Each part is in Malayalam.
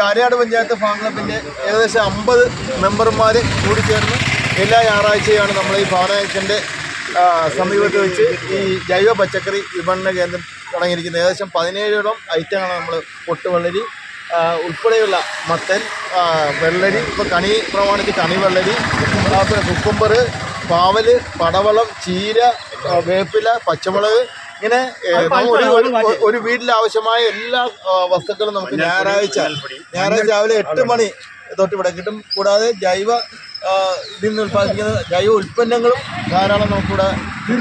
ആര്യാട് പഞ്ചായത്ത് ഫാം ക്ലബിന്റെ ഏകദേശം അമ്പത് മെമ്പർമാർ കൂടി ചേർന്ന് എല്ലാ ഞായറാഴ്ചയാണ് നമ്മൾ ഈ ഭവനത്തിന്റെ സമീപത്ത് വെച്ച് ഈ ജൈവ പച്ചക്കറി വിപണന കേന്ദ്രം തുടങ്ങിയിരിക്കുന്നത് ഏകദേശം പതിനേഴോളം ഐറ്റങ്ങളാണ് നമ്മൾ പൊട്ടുവെള്ളരി ഉൾപ്പെടെയുള്ള മത്തൻ വെള്ളരി ഇപ്പോൾ കണി പ്രമാണിച്ച് കണി വെള്ളരി പിന്നെ കുക്കുംബർ പാവൽ പടവളം ചീര വേപ്പില പച്ചമുളക് ഇങ്ങനെ ഒരു വീട്ടിൽ ആവശ്യമായ എല്ലാ വസ്തുക്കളും നമുക്ക് ഞായറാഴ്ച ഞായറാഴ്ച രാവിലെ എട്ട് മണി തൊട്ട് ഇവിടെ കിട്ടും. കൂടാതെ ജൈവ ഇതിൽ നിന്ന് ഉൽപ്പാദിപ്പിക്കുന്ന ജൈവ ഉൽപ്പന്നങ്ങളും ധാരാളം നമുക്കിവിടെ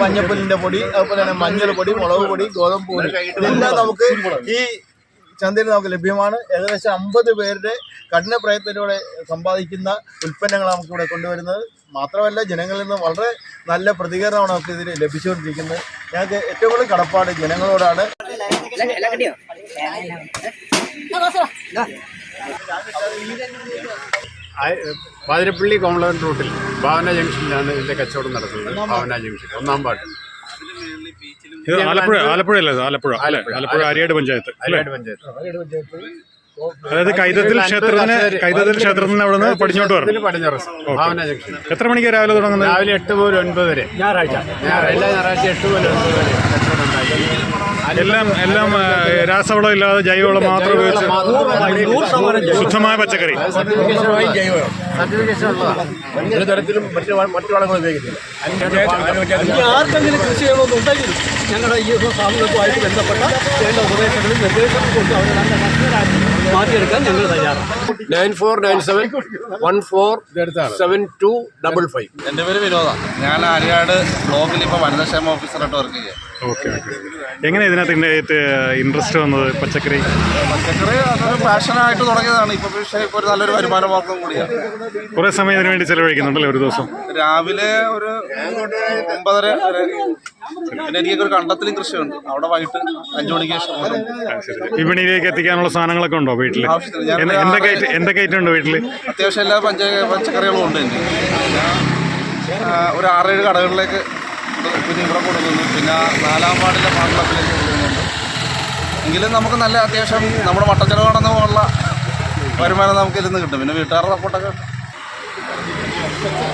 മഞ്ഞപ്പൊലിന്റെ പൊടി അതുപോലെ തന്നെ മഞ്ഞൾ പൊടി മുളക് പൊടി ഗോതമ്പ് പൊടി. ഇതെല്ലാം നമുക്ക് ഈ ചന്തയിൽ നമുക്ക് ലഭ്യമാണ്. ഏകദേശം അമ്പത് പേരുടെ കഠിന പ്രയത്നത്തിലൂടെ സമ്പാദിക്കുന്ന ഉൽപ്പന്നങ്ങളാണ് നമുക്ക് ഇവിടെ കൊണ്ടുവരുന്നത്. മാത്രമല്ല ജനങ്ങളിൽ നിന്ന് വളരെ നല്ല പ്രതികരണമാണ് നമുക്ക് ഇതിൽ ലഭിച്ചുകൊണ്ടിരിക്കുന്നത്. ഞങ്ങൾക്ക് ഏറ്റവും കൂടുതൽ കടപ്പാട് ജനങ്ങളോടാണ്. വാതിരപ്പള്ളി കോമളവൻ റൂട്ടിൽ ഭാവന ജംഗ്ഷനിലാണ് ഇതിന്റെ കച്ചവടം നടക്കുന്നത്. ഭാവന ജംഗ്ഷൻ ഒന്നാം പാട്ട്. ആലപ്പുഴ ആലപ്പുഴ അല്ലേ ആലപ്പുഴ ആലപ്പുഴ അല്ലേ? ആലപ്പുഴ. അരിയാട് പഞ്ചായത്ത് അരിയാട് പഞ്ചായത്ത്. അതായത് കൈതത്തിൽ ക്ഷേത്രത്തിന് കൈതത്തിൽ ക്ഷേത്രത്തിന് അവിടെ നിന്ന് പടിഞ്ഞോട്ട് വരണം. പടിഞ്ഞാറ് ഭാവന ജംഗ്ഷൻ എത്ര മണിക്ക് രാവിലെ തുടങ്ങുന്നത്? രാവിലെ എട്ട് മുതൽ ഒൻപത് വരെ. ഞായറാഴ്ച. എല്ലാ ഞായറാഴ്ച എട്ട് മുതൽ ഒൻപത് വരെ. എല്ലാം എല്ലാം രാസവളം ഇല്ലാതെ ജൈവവളം മാത്രം ഉപയോഗിച്ച് ശുദ്ധമായ പച്ചക്കറി. സർട്ടിഫിക്കേഷൻ സർട്ടിഫിക്കേഷൻ ഉള്ളതാണ്. ഒരു തരത്തിലും മറ്റു മറ്റു വളങ്ങൾ ഉപയോഗിക്കുന്നില്ല ഇനി ആർക്കെങ്കിലും കൃഷി ചെയ്യണമെന്നുണ്ടെങ്കിൽ ഞങ്ങളുടെ ഈ സാമൂഹികമായിട്ട് ബന്ധപ്പെട്ട വേണ്ട ഉപദേശങ്ങളും നിർദ്ദേശങ്ങളും കൊണ്ട് അവരുടെ മാറ്റിയെടുക്കാൻ ഞങ്ങൾ തയ്യാറാണ്. Nine four nine seven one four seven two double five. എന്റെ പേര് വിനോദ. ഞാൻ ആര്യാട് ബ്ലോക്കിൽ ഇപ്പോൾ വനിതാക്ഷേമ ഓഫീസറായിട്ട് വർക്ക് ചെയ്യാം ഓക്കെ ഓക്കെ. എങ്ങനെ ഇതിനകത്ത് ഇൻട്രസ്റ്റ് വന്നത്? പച്ചക്കറി? പച്ചക്കറി അതൊരു പാഷനായിട്ട് തുടങ്ങിയതാണ്. ഇപ്പോൾ പക്ഷേ ഇപ്പോൾ ഒരു നല്ലൊരു വരുമാന മാർഗം കൂടിയാണ്. കുറേ സമയം ഇതിനു വേണ്ടി ചെലവഴിക്കുന്നുണ്ടല്ലേ ഒരു ദിവസം? രാവിലെ ഒരു ഒമ്പതര പിന്നെ എനിക്കൊക്കെ ഒരു കണ്ടത്തിലും കൃഷിയുണ്ട്. അവിടെ വൈകിട്ട് അഞ്ചു മണിക്ക് ശേഷം. വിപണിയിലേക്ക് എത്തിക്കാനുള്ള സാധനങ്ങളൊക്കെ ഉണ്ടോ വീട്ടിൽ എന്തൊക്കെ ഐറ്റം- എന്തൊക്കെ ഐറ്റം ഉണ്ട് വീട്ടിൽ അത്യാവശ്യം എല്ലാ പഞ്ച പച്ചക്കറികളും ഉണ്ട് എനിക്ക് ഒരു ആറേഴ് കടകളിലേക്ക് പിന്നെ ഇവിടെ കൊടുക്കുന്നു പിന്നെ നാലാം വാർഡിലെ പാർട്ടിലേക്ക് കൊടുക്കുന്നുണ്ട് എങ്കിലും നമുക്ക് നല്ല അത്യാവശ്യം നമ്മുടെ മട്ടച്ചെലവ് പോലുള്ള വരുമാനം നമുക്ക് ഇതിൽ നിന്ന് കിട്ടും. പിന്നെ വീട്ടുകാരുടെ സപ്പോർട്ടൊക്കെ കിട്ടും